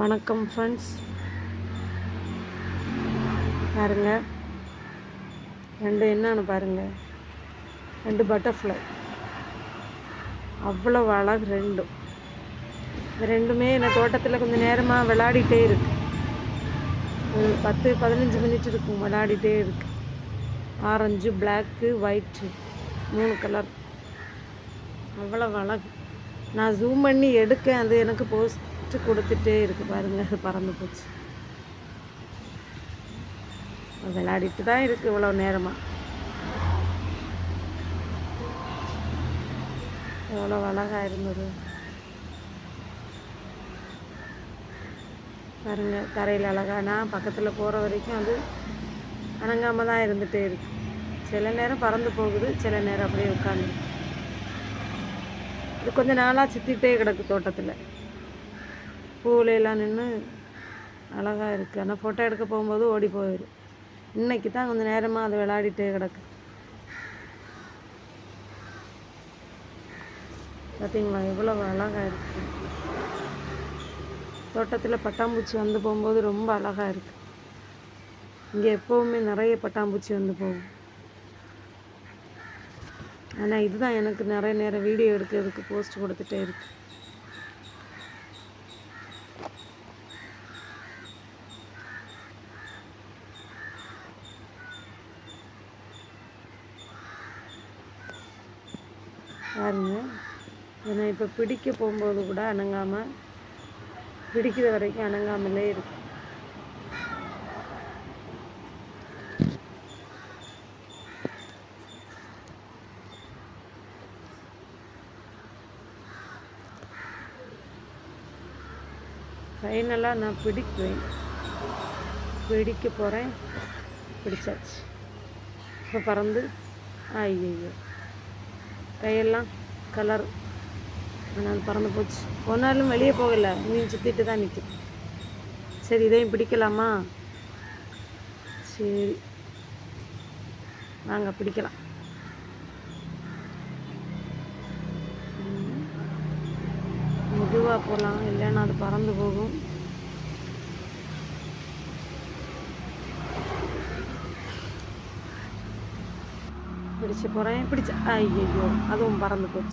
வணக்கம் ஃப்ரெண்ட்ஸ் பாருங்க. ரெண்டு என்னன்னு பாருங்க. ரெண்டு பட்டர்ஃப்ளை அவ்வளோ அழகு ரெண்டும். இது ரெண்டுமே என்ன தோட்டத்தில் கொஞ்சம் நேரமாக விளையாடிட்டே இருக்கு. ஒரு பத்து பதினஞ்சு மினிட் இருக்கும் விளையாடிட்டே இருக்கு. ஆரஞ்சு பிளாக்கு ஒயிட்டு மூணு கலர் அவ்வளோ அழகு. நான் ஜூம் பண்ணி எடுக்க அது எனக்கு போஸ்ட் கொடுத்துட்டே இருக்கு பாருங்க. அது பறந்து போச்சு. விளையாடிட்டு தான் இருக்கு இவ்வளோ நேரமாக எவ்வளோ அழகாக இருந்தது. பாருங்க தரையில் அழகா. நான் பக்கத்தில் போகிற வரைக்கும் அது அணங்காமல் தான் இருந்துகிட்டே இருக்கு. சில நேரம் பறந்து போகுது சில நேரம் அப்படியே உட்காந்து இது கொஞ்சம் நாளாக சுற்றிக்கிட்டே கிடக்கு தோட்டத்தில். பூவிலையெல்லாம் நின்று அழகாக இருக்குது ஆனால் ஃபோட்டோ எடுக்க போகும்போது ஓடி போயிடும் இன்னைக்கு தான் கொஞ்சம் நேரமாக அது விளையாடிட்டே கிடக்கு. பார்த்தீங்களா எவ்வளோ அழகாக இருக்குது தோட்டத்தில் பட்டாம்பூச்சி வந்து போகும்போது ரொம்ப அழகாக இருக்குது இங்கே எப்போவுமே நிறைய பட்டாம்பூச்சி வந்து போகும். ஆனால் இதுதான் எனக்கு நிறைய நேரம் வீடியோ எடுக்கிறதுக்கு போஸ்ட் கொடுத்துட்டே இருக்குது பாருங்க. ஏன்னா இப்போ பிடிக்க போகும்போது கூட அணங்காமல் பிடிக்கிற வரைக்கும் அணங்காமலே இருக்கும் ஃபைனலாக நான் பிடிக்குவேன். பிடிக்க போகிறேன் பிடிச்சாச்சு. இப்போ பறந்து ஐயோ கையெல்லாம் கலர் ஆனால் பறந்து போச்சு. ஒன்றாலும் வெளியே போகல. மீன் சுற்றிட்டு தான் நிற்கும் சரி இதையும் பிடிக்கலாமா? சரி. நாங்கள் பிடிக்கலாம். மெதுவாக போகலாம் இல்லைன்னா அது பறந்து போகும். பிடிச்சு போகிறேன் பிடிச்ச ஐயோ அதுவும் பறந்து போச்சு